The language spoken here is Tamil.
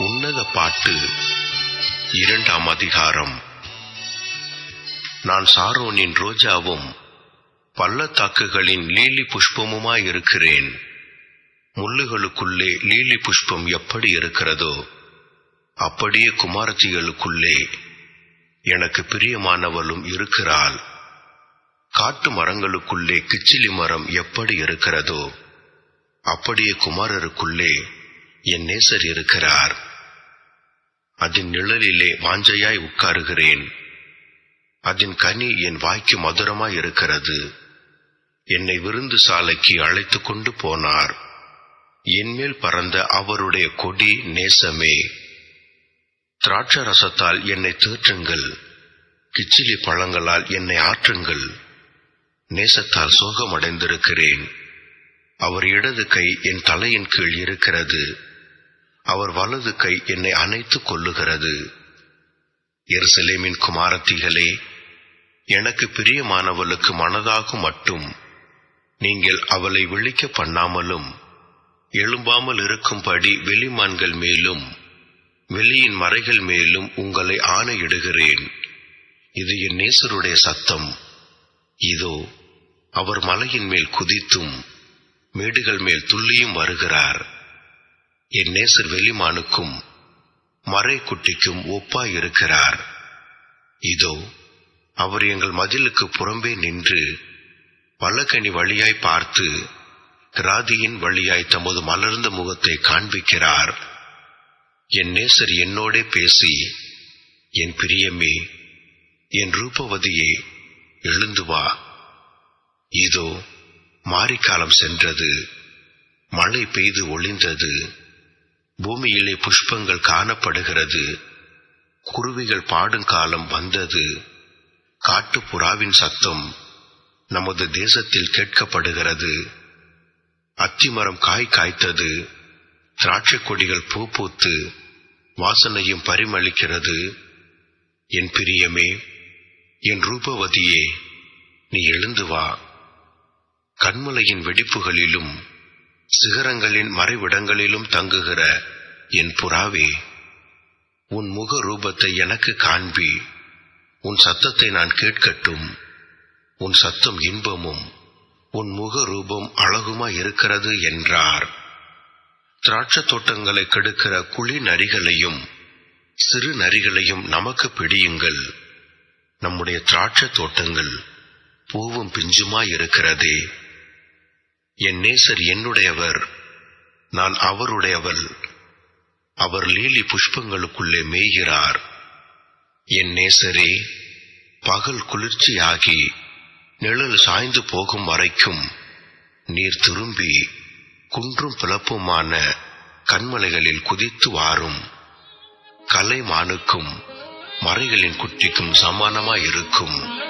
உன்னத பாட்டு இரண்டாம் அதிகாரம். நான் சாரோனின் ரோஜாவும் பள்ளத்தாக்குகளின் லீலி புஷ்பமுமாயிருக்கிறேன் முள்ளுகளுக்குள்ளே லீலி புஷ்பம் எப்படி இருக்கிறதோ அப்படியே குமாரத்திகளுக்குள்ளே எனக்கு பிரியமானவளும் இருக்கிறாள். காட்டு மரங்களுக்குள்ளே கிச்சிலி மரம் எப்படி இருக்கிறதோ அப்படியே குமாரருக்குள்ளே என் நேசர் இருக்கிறார். அதன் நிழலிலே வாஞ்சையாய் உட்காருகிறேன். அதன் கனி என் வாய்க்கு மதுரமாய் இருக்கிறது. என்னை விருந்து சாலைக்கு அழைத்து கொண்டு போனார். என்மேல் பறந்த அவருடைய கொடி நேசமே. திராட்ச ரசத்தால் என்னை தேற்றுங்கள். கிச்சிலி பழங்களால் என்னை ஆற்றுங்கள். நேசத்தால் சோகமடைந்திருக்கிறேன். அவர் இடது கை என் தலையின் கீழ் இருக்கிறது. அவர் வலது கை என்னை அணைத்துக் கொள்ளுகிறது. எருசலேமின் குமாரத்திகளே எனக்கு பிரியமானவளுக்கு மனதாகும் மட்டும். நீங்கள் அவளை விழிக்க பண்ணாமலும் எழும்பாமல் இருக்கும்படி வெளிமான்கள் மேலும் வெளியின் மறைகள் மேலும் உங்களை ஆணையிடுகிறேன். இது என் நேசருடைய சத்தம். இதோ அவர் மலையின் மேல் குதித்தும் மேடுகள் மேல் துள்ளியும் வருகிறார். என் நேசர் வெளிமானுக்கும் மறை குட்டிக்கும் ஒப்பாயிருக்கிறார். இதோ அவர் எங்கள் மதிலுக்கு புறம்பே நின்று வல்லக்கனி வழியாய் பார்த்து கிராதியின் வழியாய் தமது மலர்ந்த முகத்தை காண்பிக்கிறார். என் நேசர் என்னோடே பேசி என் பிரியமே என் ரூபவதியே எழுந்து வா. இதோ மாரிக்காலம் சென்றது மழை பெய்து ஒளிந்தது. பூமியிலே புஷ்பங்கள் காணப்படுகிறது. குருவிகள் பாடும் காலம் வந்தது. காட்டுப்புறாவின் சத்தம் நமது தேசத்தில் கேட்கப்படுகிறது. அத்திமரம் காய் காய்த்தது. திராட்சை கொடிகள் பூ பூத்து வாசனையும் பரிமளிக்கிறது. என் பிரியமே என் ரூபவதியே நீ எழுந்து வா. கண்மலையின் வெடிப்புகளிலும் சிகரங்களின் மறைவிடங்களிலும் தங்குகிற என் புறாவே உன் முக ரூபத்தை எனக்கு காண்பி. உன் சத்தத்தை நான் கேட்கட்டும். உன் சத்தம் இன்பமும் உன் முக ரூபம் அழகுமாய் இருக்கிறது என்றார். திராட்சத் தோட்டங்களை கெடுக்கிற குழி நரிகளையும் சிறு நரிகளையும் நமக்கு பிடியுங்கள். நம்முடைய திராட்சத் தோட்டங்கள் பூவும் பிஞ்சுமாய் இருக்கிறதே. என் நேசர் என்னுடையவர் நான் அவருடையவள். அவர் லீலி புஷ்பங்களுக்குள்ளே மேய்கிறார். என் நேசரே பகல் குளிர்ச்சியாகி நிழல் சாய்ந்து போகும் வரைக்கும் நீர் திரும்பி குன்றும் பிளப்புமான கண்மலைகளில் குதித்து வாரும். கலைமானுக்கும் மறைகளின் குட்டிக்கும் சமானமாயிருக்கும்.